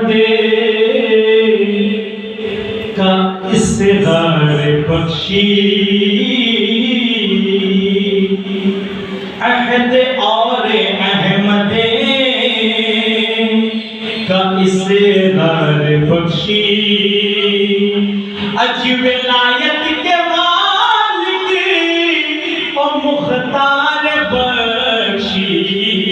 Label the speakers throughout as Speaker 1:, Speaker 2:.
Speaker 1: دے کا استغار بخشی۔ عہد اور احمد کا استغار بخشی۔ عجب لایت کے مالک و مختار بخشی۔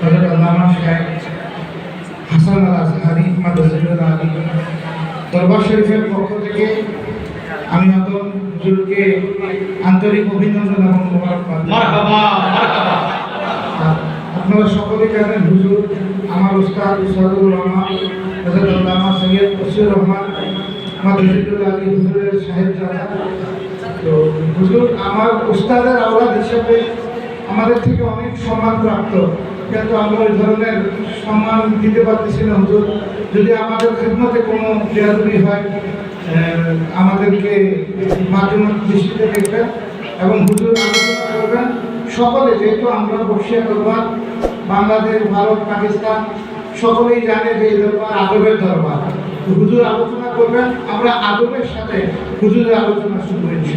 Speaker 2: হজরত আল্লামা শেখ হাসান আল আজহারি মাদ্রাসুল আলী দরবার শরীফের পক্ষ থেকে আমি নতুন হুজুরকে আন্তরিক অভিনন্দন এবং মোবারকবাদ। আপনারা সকলে জানেন, হুজুর, আমার উস্তাদ সাদুর রহমান হজরত আল্লামা সৈয়দ বসির রহমান মাদ্রাসুল আলী, হুজুরের সাহেব জানা তো হুজুর, আমার উস্তাদের আওলাদ হিসেবে আমাদের থেকে অনেক সম্মান প্রাপ্ত। কিন্তু আমরা ওই ধরনের সম্মান দিতে পারতেছি না, হুজুর। যদি আমাদের খেদমতে কোনো বেয়াদবি হয় আহ, মাঝে মাঝে দৃষ্টিতে দেখবেন এবং হুজুর আলোচনা করবেন সকলে যেহেতু আমরা বসিয়া দরবার বাংলাদেশ ভারত পাকিস্তান সকলেই জানে যে এই দরবার আদবের দরবার। হুজুর আলোচনা করবেন আমরা আদবের সাথে হুজুরের আলোচনা শুরু
Speaker 1: করেছি